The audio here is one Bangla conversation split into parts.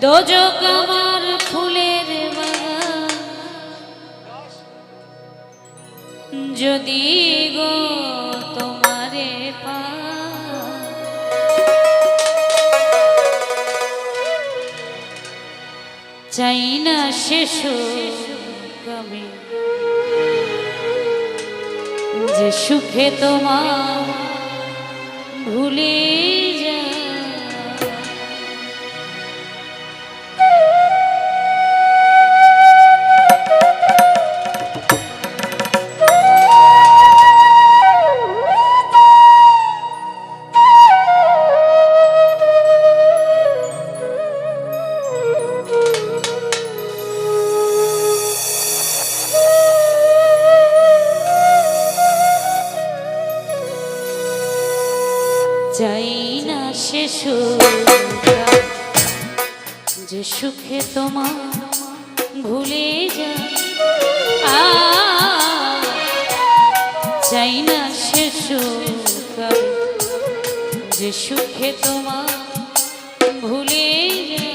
দোজক আমার ফুলের যদি গো তোমারে পা। চাই না শেষ কবে যে সুখে তোমার ভুলে যাই না সে যে সুখে তোমার ভুলে যাই যাই না সে যে সুখে তোমার ভুলে যাই,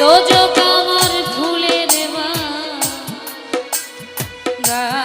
দোজক আমার ভুলে দেবা গা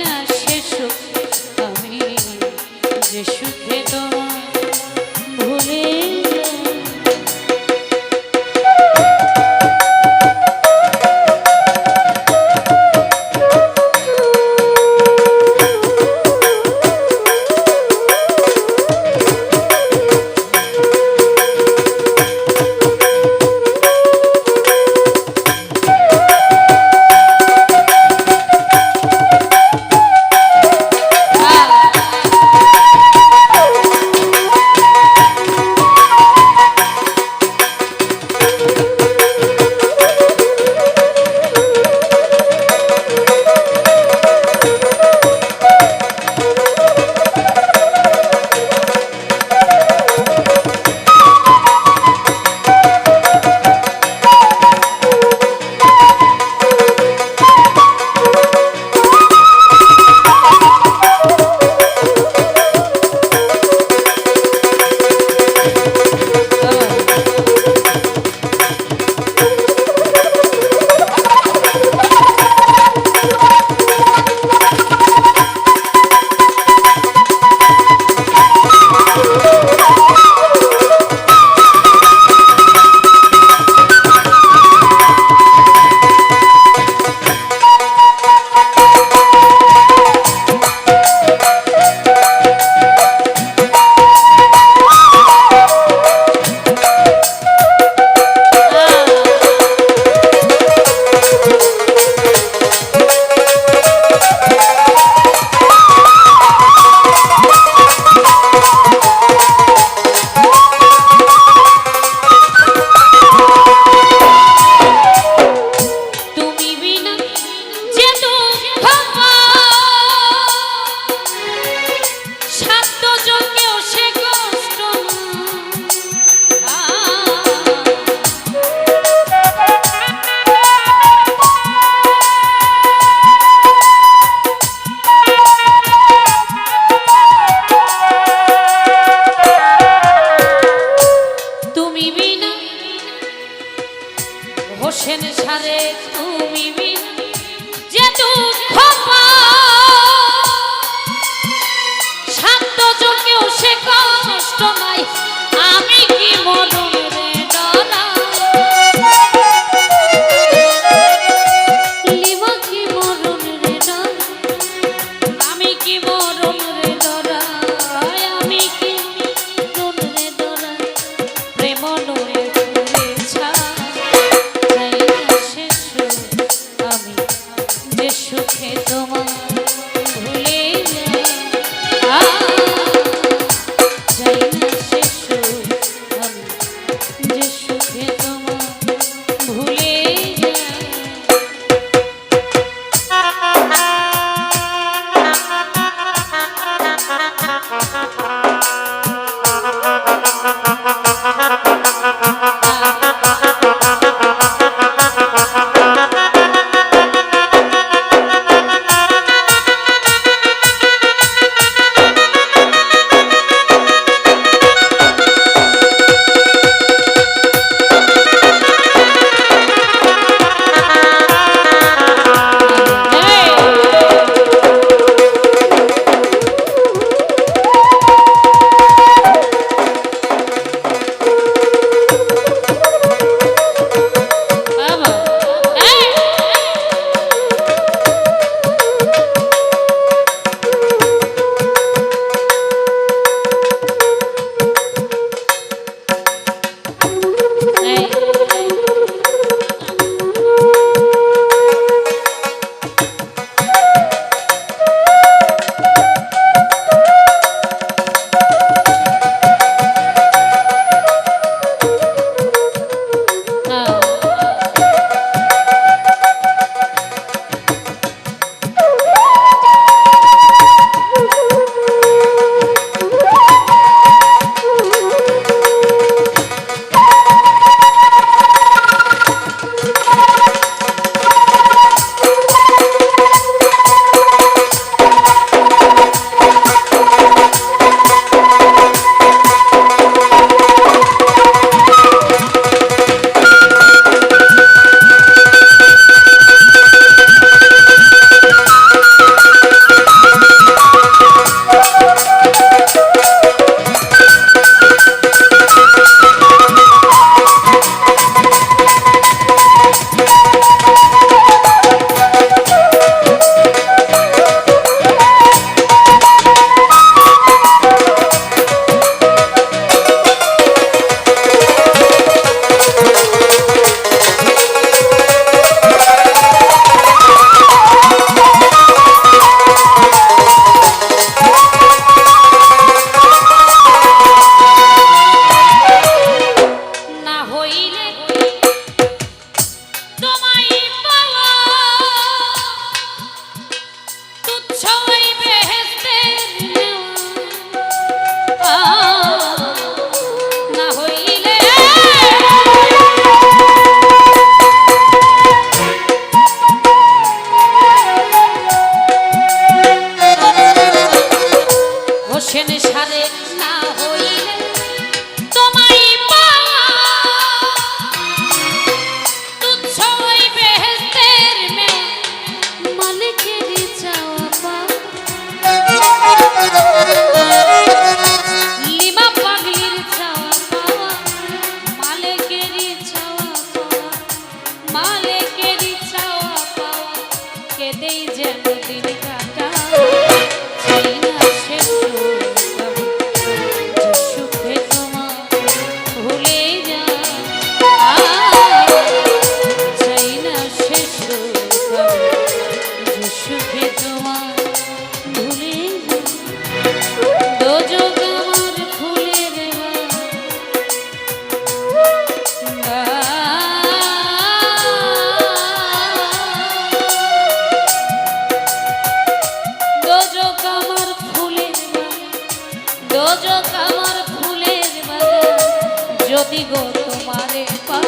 না সে সুখ আমি যে সুখে দোজক আমার ফুলের দোজক আমার ফুলের যদি গো তোমারে পা